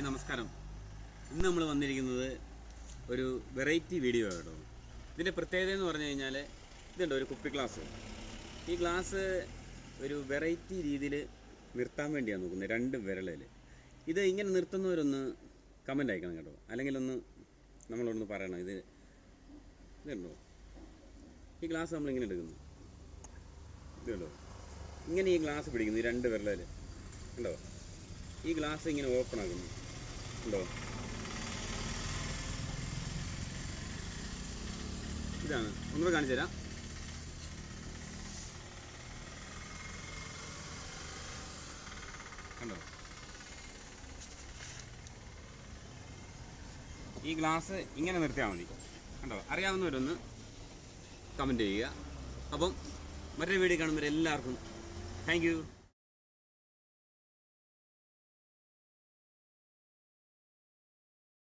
Hi നമസ്കാരം. ഇന്ന് നമ്മൾ വന്നിരിക്കുന്നത് ഒരു വെറൈറ്റി വീഡിയോ കേട്ടോ ഇതിന്റെ പ്രത്യേകത എന്ന് പറഞ്ഞു കഴിഞ്ഞാൽ ഇതുണ്ട് ഒരു കുപ്പി ഗ്ലാസ് ഈ ഗ്ലാസ് ഒരു വെറൈറ്റി രീതിയിൽ നിർത്താൻ വേണ്ടിയാണ് നോക്കുന്നത് രണ്ട് വിരളിൽ ഇത് ഇങ്ങനെ നിർത്തുന്നവരൊന്ന് കമന്റ് അയക്കണം കേട്ടോ. അല്ലെങ്കിൽ ഒന്ന് നമ്മളോടൊന്ന് പറയണം. ഇത് ഇതുണ്ടോ? ഈ ഗ്ലാസ് നമ്മളിങ്ങനെ എടുക്കുന്നു. ഇതുണ്ടോ? ഇങ്ങനെ ഈ ഗ്ലാസ് പിടിക്കുന്നു ഈ രണ്ട് വിരളിൽ ഉണ്ടോ ഈ ഗ്ലാസ് ഇങ്ങനെ ഓപ്പൺ ആക്കുന്നു. ഉണ്ടോ? ഇതാണ്. ഒന്നുകൂടെ കാണിച്ചു തരാം. കണ്ടോ? ഈ ഗ്ലാസ് ഇങ്ങനെ നിർത്തിയാൽ മതി. കണ്ടോ? അറിയാവുന്നവരൊന്ന് കമന്റ് ചെയ്യുക. അപ്പം മറ്റൊരു വീഡിയോ കാണുമ്പോൾ എല്ലാവർക്കും താങ്ക്